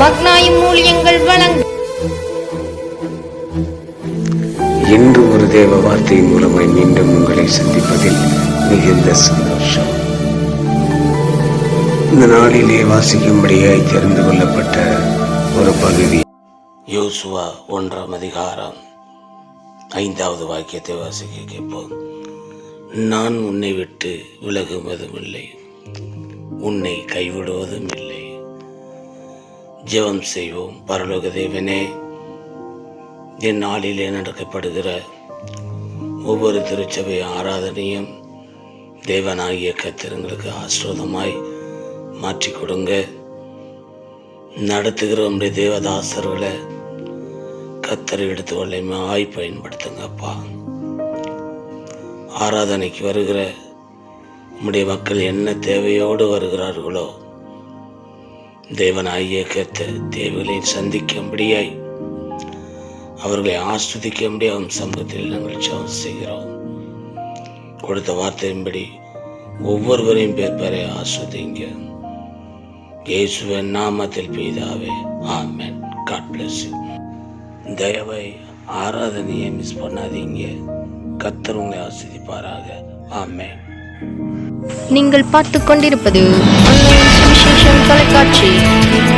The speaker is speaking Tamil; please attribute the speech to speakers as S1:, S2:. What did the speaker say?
S1: மக்னாயும் வழங்கும்
S2: இன்று ஒரு தேவ வார்த்தை மூலமாய் மீண்டும் உங்களை சந்திப்பதில் மிகுந்த சந்தோஷம். இந்த நாளிலே வாசிக்கும்படியாய் தெரிந்து கொள்ளப்பட்ட ஒரு பகுதி. யோசுவா ஒன்றாம் அதிகாரம் ஐந்தாவது வாக்கியத்தை வாசிக்க கேட்போம். நான் உன்னை விட்டு விலகுவதும் இல்லை உன்னை கைவிடுவதும் இல்லை ஜெபம் செய்வோம். பரலோக தேவனே என் நாளிலே நடக்கப்படுகிற ஒவ்வொரு திருச்சபை ஆராதனையும் தேவனாகிய கத்திரங்களுக்கு ஆஸ்ரோதமாய் மாற்றி கொடுங்க. நடத்துகிற உடைய தேவதாசர்களை கத்தரை எடுத்து வல்லமையாய் பயன்படுத்துங்கப்பா ஆராதனைக்கு வருகிற உம்முடைய மக்கள் என்ன தேவையோடு வருகிறார்களோ தேவனாகிய கத்த தேவைகளை சந்திக்கும்படியாய் அவர்களை ஆஸ்வதிக்கும்படி அவன் சமூகத்தில் நாங்கள் ஜெபம் செய்கிறோம். கொடுத்த வார்த்தையின்படி ஒவ்வொருவரையும் பேர் பேரை ஆஸ்வதிங்க. இயேசுவின் நாமத்தில் பெய்தாவே ஆமென். காட் பிளஸ் தயவை ஆராதனையை மிஸ் பண்ணாதீங்க. கத்தர் உங்களை ஆஸ்வதிப்பாராக. ஆமென்.
S1: நீங்கள் பார்த்துக் கொண்டிருப்பது Station Calcutta.